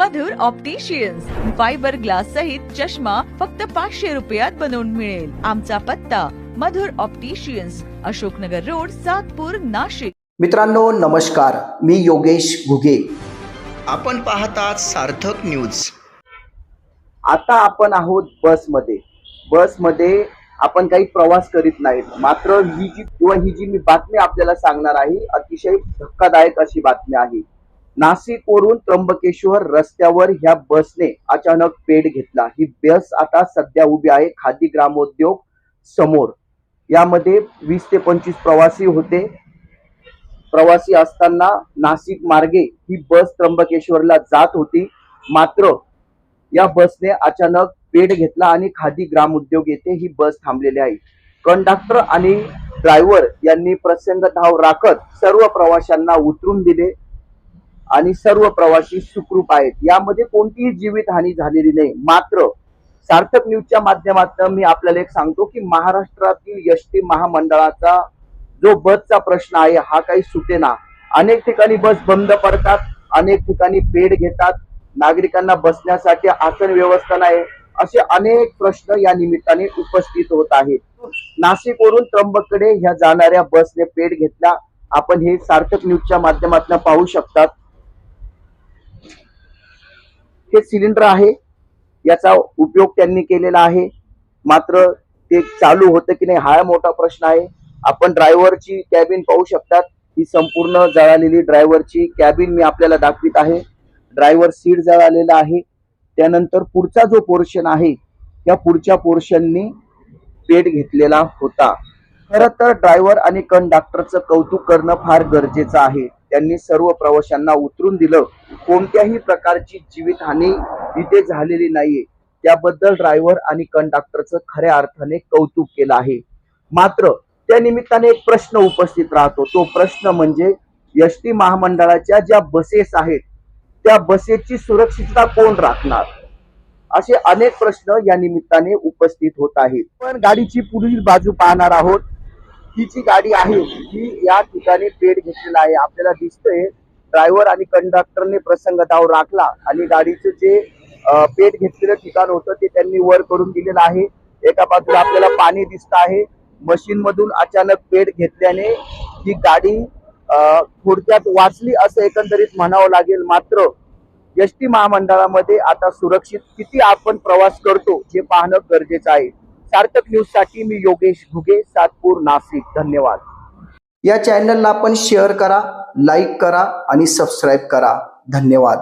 मधुर opticians fibre glass सहित चष्मा फक्त पाचशे रुपयात बनवून मिळेल. आमचा पत्ता मधुर ऑप्टिशियन्स अशोकनगर रोड सातपूर नाशिक. मित्रांनो नमस्कार. मी योगेश घुगे. आपण पाहतात सार्थक न्यूज आता आपण आहोत बसमध्ये. बसमध्ये आपण काही प्रवास करीत नाहीत. मात्र ही जी किंवा ही जी मी बातमी आपल्याला सांगणार आहे अतिशय धक्कादायक अशी बातमी आहे. नाशिक वरून त्र्यंबकेश्वर रस्त्यावर ह्या बसने अचानक पेट घेतला. ही बस आता सध्या उभी आहे खादी ग्रामोद्योग समोर. यामध्ये वीस ते पंचवीस प्रवासी होते. प्रवासी असताना नाशिक मार्गे ही बस त्र्यंबकेश्वरला जात होती. मात्र या बसने अचानक पेट घेतला आणि खादी ग्राम उद्योग येथे ही बस थांबलेली आहे. कंडक्टर आणि ड्रायव्हर यांनी प्रसंग धाव राखत सर्व प्रवाशांना उतरून दिले. आणि सर्व प्रवासी सुखरूप आहेत. यामध्ये कोणतीही जीवितहानी झालेली नाही. मात्र सार्थक न्यूजच्या माध्यमातून मी आपल्याला एक सांगतो की महाराष्ट्रातील यष्टी टी महामंडळाचा जो बसचा प्रश्न आहे हा काही सुटेना अनेक ठिकाणी बस बंद पडतात अनेक ठिकाणी पेड घेतात. नागरिकांना बसण्यासाठी आसन व्यवस्था नाही. असे अनेक प्रश्न या निमित्ताने उपस्थित होत आहेत. नाशिकवरून त्र्यंबककडे ह्या जाणाऱ्या बसने पेड घेतला. आपण हे सार्थक न्यूजच्या माध्यमातून पाहू शकतात. हे सिलेंडर आहे याचा उपयोग त्यांनी केलेला आहे. मात्र ते चालू होतं की नाही हा मोठा प्रश्न आहे. आपण ड्रायव्हरची कॅबिन पाहू शकतात. ही संपूर्ण जळालेली ड्रायव्हरची कॅबिन मी आपल्याला दाखवित आहे. ड्रायव्हर सीट जळालेला आहे. त्यानंतर पुढचा जो पोर्शन आहे त्या पुढच्या पोर्शननी पेट घेतलेला होता. खरं तर ड्रायव्हर आणि कंडक्टरचं कौतुक करणं फार गरजेचं आहे. त्यांनी सर्व प्रवाशांना उतरून दिलं. कोणत्याही प्रकारची जीवितहानी इथे झालेली नाहीये. त्याबद्दल ड्रायव्हर आणि कंडक्टरचं खऱ्या अर्थाने कौतुक केलं आहे. मात्र त्या निमित्ताने एक प्रश्न उपस्थित राहतो. तो प्रश्न म्हणजे एस टी महामंडळाच्या ज्या बसेस आहेत त्या बसेसची सुरक्षितता कोण राखणार? असे अनेक प्रश्न या निमित्ताने उपस्थित होत आहेत. पण गाडीची पुढील बाजू पाहणार आहोत. ही जी गाडी आहे ही या ठिकाणी पेट घेतलेला आहे. आपल्याला दिसतंय ड्रायव्हर आणि कंडक्टरने प्रसंग धाव राखला आणि गाडीचं जे पेट घेतलेलं ठिकाण होतं ते त्यांनी वर करून दिलेलं आहे. एका बाजूला आपल्याला पाणी दिसत आहे. मशीन मधून अचानक पेट घेतल्याने ही गाडी थोडक्यात वाचली असं एकंदरीत म्हणावं लागेल. मात्र एस टी महामंडळामध्ये आता सुरक्षित किती आपण प्रवास करतो हे पाहणं गरजेचं आहे. सार्थक न्यूजसाठी मी योगेश घुगे सातपूर नाशिक. धन्यवाद. या चॅनलला आपण शेअर करा लाईक करा आणि सबस्क्राईब करा. धन्यवाद.